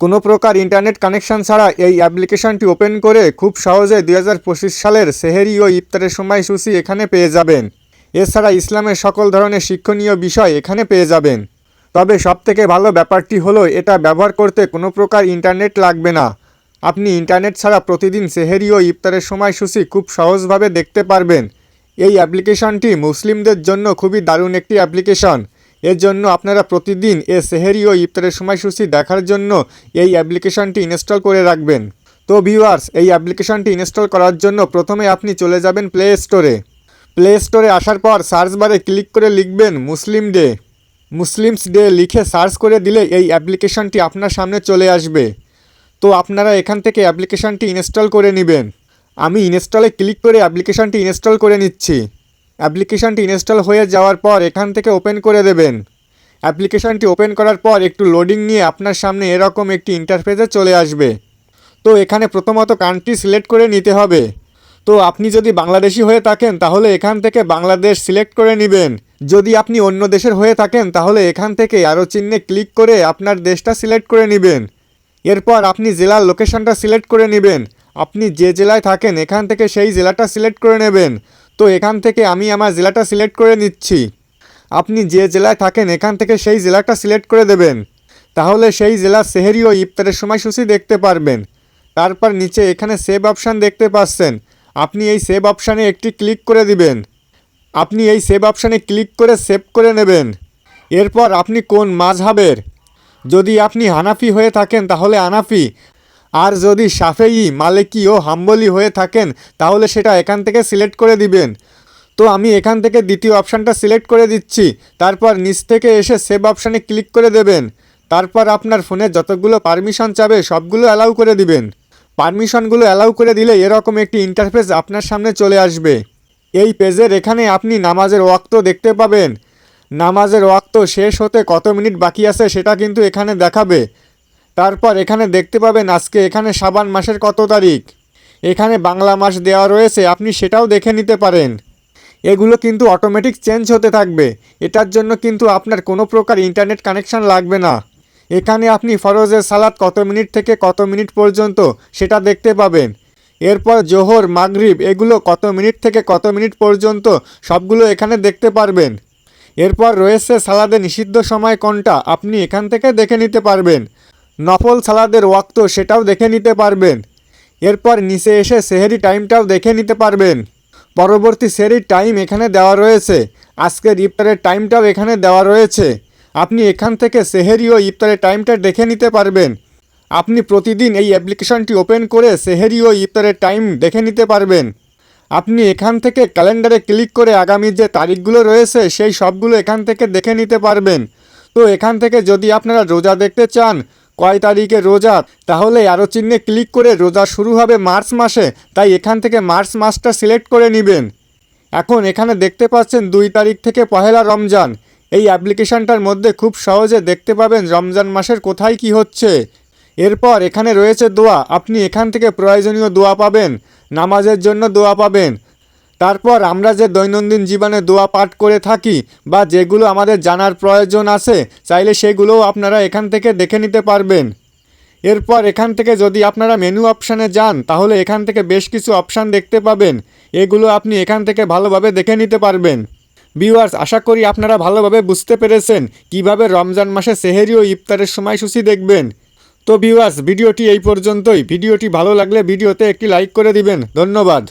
কোনো প্রকার internet connection ছাড়া এই অ্যাপ্লিকেশনটি ওপেন করে খুব সহজে দু হাজার পঁচিশ সালের সেহেরি ও ইফতারের সময়সূচি এখানে পেয়ে যাবেন। এছাড়া ইসলামের সকল ধরনের শিক্ষণীয় বিষয় এখানে পেয়ে যাবেন। তবে সবথেকে ভালো ব্যাপারটি হলো, এটা ব্যবহার করতে কোনো প্রকার ইন্টারনেট লাগবে না। আপনি ইন্টারনেট ছাড়া প্রতিদিন সেহেরি ও ইফতারের সময়সূচি খুব সহজভাবে দেখতে পারবেন। এই অ্যাপ্লিকেশনটি মুসলিমদের জন্য খুবই দারুণ একটি অ্যাপ্লিকেশন। এর জন্য আপনারা প্রতিদিন এ সেহেরি ও ইফতারের সময়সূচি দেখার জন্য এই অ্যাপ্লিকেশনটি ইনস্টল করে রাখবেন। তো ভিউয়ার্স, এই অ্যাপ্লিকেশনটি ইনস্টল করার জন্য প্রথমে আপনি চলে যাবেন প্লে স্টোরে। প্লে স্টোরে আসার পর সার্চ বারে ক্লিক করে লিখবেন মুসলিম ডে। মুসলিমস ডে লিখে সার্চ করে দিলে এই অ্যাপ্লিকেশনটি আপনার সামনে চলে আসবে। তো আপনারা এখান থেকে অ্যাপ্লিকেশনটি ইনস্টল করে নেবেন। আমি ইনস্টলে ক্লিক করে অ্যাপ্লিকেশনটি ইনস্টল করে নিচ্ছি। অ্যাপ্লিকেশনটি ইনস্টল হয়ে যাওয়ার পর এখান থেকে ওপেন করে দেবেন। অ্যাপ্লিকেশনটি ওপেন করার পর একটু লোডিং নিয়ে আপনার সামনে এরকম একটি ইন্টারফেসে চলে আসবে। তো এখানে প্রথমত কান্ট্রি সিলেক্ট করে নিতে হবে। তো আপনি যদি বাংলাদেশি হয়ে থাকেন, তাহলে এখান থেকে বাংলাদেশ সিলেক্ট করে নেবেন। যদি আপনি অন্য দেশের হয়ে থাকেন, তাহলে এখান থেকে আরও চিহ্নে ক্লিক করে আপনার দেশটা সিলেক্ট করে নেবেন। এরপর আপনি জেলার লোকেশনটা সিলেক্ট করে নেবেন। আপনি যে জেলায় থাকেন, এখান থেকে সেই জেলাটা সিলেক্ট করে নেবেন। তো এখান থেকে আমি আমার জেলাটা সিলেক্ট করে নিচ্ছি। আপনি যে জেলায় থাকেন, এখান থেকে সেই জেলাটা সিলেক্ট করে দেবেন। তাহলে সেই জেলার সেহেরি ও ইফতারের সময়সূচি দেখতে পারবেন। তারপর নিচে এখানে সেভ অপশান দেখতে পাচ্ছেন। আপনি এই সেভ অপশানে একটি ক্লিক করে দিবেন। আপনি এই সেভ অপশানে ক্লিক করে সেভ করে নেবেন। এরপর আপনি কোন মাঝহাবের? যদি আপনি হানাফি হয়ে থাকেন, তাহলে আনাফি আর যদি সাফেই মালেকি ও হাম্বলি হয়ে থাকেন, তাহলে সেটা এখান থেকে সিলেক্ট করে দিবেন। তো আমি এখান থেকে দ্বিতীয় অপশানটা সিলেক্ট করে দিচ্ছি। তারপর নিচ থেকে এসে সেভ অপশানে ক্লিক করে দেবেন। তারপর আপনার ফোনে যতগুলো পারমিশন চাবে, সবগুলো অ্যালাউ করে দিবেন। পারমিশনগুলো অ্যালাউ করে দিলে এরকম একটি ইন্টারফেস আপনার সামনে চলে আসবে। এই পেজের এখানে আপনি নামাজের ওয়াক্ত দেখতে পাবেন। নামাজের ওয়াক্ত শেষ হতে কত মিনিট বাকি আছে সেটা কিন্তু এখানে দেখাবে। তারপর এখানে দেখতে পাবেন আজকে এখানে সাবান মাসের কত তারিখ। এখানে বাংলা মাস দেওয়া রয়েছে, আপনি সেটাও দেখে নিতে পারেন। এগুলো কিন্তু অটোমেটিক চেঞ্জ হতে থাকবে। এটার জন্য কিন্তু আপনার কোনো প্রকার ইন্টারনেট কানেকশন লাগবে না। এখানে আপনি ফরজের সালাদ কত মিনিট থেকে কত মিনিট পর্যন্ত সেটা দেখতে পাবেন। এরপর জোহর, মাগরিব এগুলো কত মিনিট থেকে কত মিনিট পর্যন্ত সবগুলো এখানে দেখতে পারবেন। এরপর রয়েছে সালাদে নিষিদ্ধ সময় কোনটা, আপনি এখান থেকে দেখে নিতে পারবেন। নফল সালাদের ওয়াক্ত সেটাও দেখে নিতে পারবেন। এরপর নিচে এসে সেহেরি টাইমটাও দেখে নিতে পারবেন। পরবর্তী সেহেরির টাইম এখানে দেওয়া রয়েছে। আজকের ইফতারের টাইমটাও এখানে দেওয়া রয়েছে। আপনি এখান থেকে সেহেরি ও ইফতারের টাইমটা দেখে নিতে পারবেন। আপনি প্রতিদিন এই অ্যাপ্লিকেশনটি ওপেন করে সেহেরি ও ইফতারের টাইম দেখে নিতে পারবেন। আপনি এখান থেকে ক্যালেন্ডারে ক্লিক করে আগামী যে তারিখগুলো রয়েছে, সেই সবগুলো এখান থেকে দেখে নিতে পারবেন। তো এখান থেকে যদি আপনারা রোজা দেখতে চান কয় তারিখে রোজা? তাহলে আরও চিহ্নে ক্লিক করে রোজা শুরু হবে মার্চ মাসে, তাই এখান থেকে মার্চ মাসটা সিলেক্ট করে নেবেন। এখন এখানে দেখতে পাচ্ছেন দুই তারিখ থেকে পহেলা রমজান। এই অ্যাপ্লিকেশনটার মধ্যে খুব সহজে দেখতে পাবেন রমজান মাসের কোথায় কি হচ্ছে। এরপর এখানে রয়েছে দোয়া। আপনি এখান থেকে প্রয়োজনীয় দোয়া পাবেন, নামাজের জন্য দোয়া পাবেন। তারপর আমরা যে দৈনন্দিন জীবনে দোয়া পাঠ করে থাকি বা যেগুলো আমাদের জানার প্রয়োজন আছে, চাইলে সেগুলোও আপনারা এখান থেকে দেখে নিতে পারবেন। এরপর এখান থেকে যদি আপনারা মেনু অপশানে যান, তাহলে এখান থেকে বেশ কিছু অপশান দেখতে পাবেন। এগুলো আপনি এখান থেকে ভালোভাবে দেখে নিতে পারবেন। ভিউয়ার্স, আশা করি আপনারা ভালোভাবে বুঝতে পেরেছেন কীভাবে রমজান মাসে সেহেরি ও ইফতারের সময়সূচি দেখবেন। তো ভিউয়ার্স, ভিডিওটি এই পর্যন্তই। ভিডিওটি ভালো লাগলে ভিডিওতে একটি লাইক করে দিবেন। ধন্যবাদ।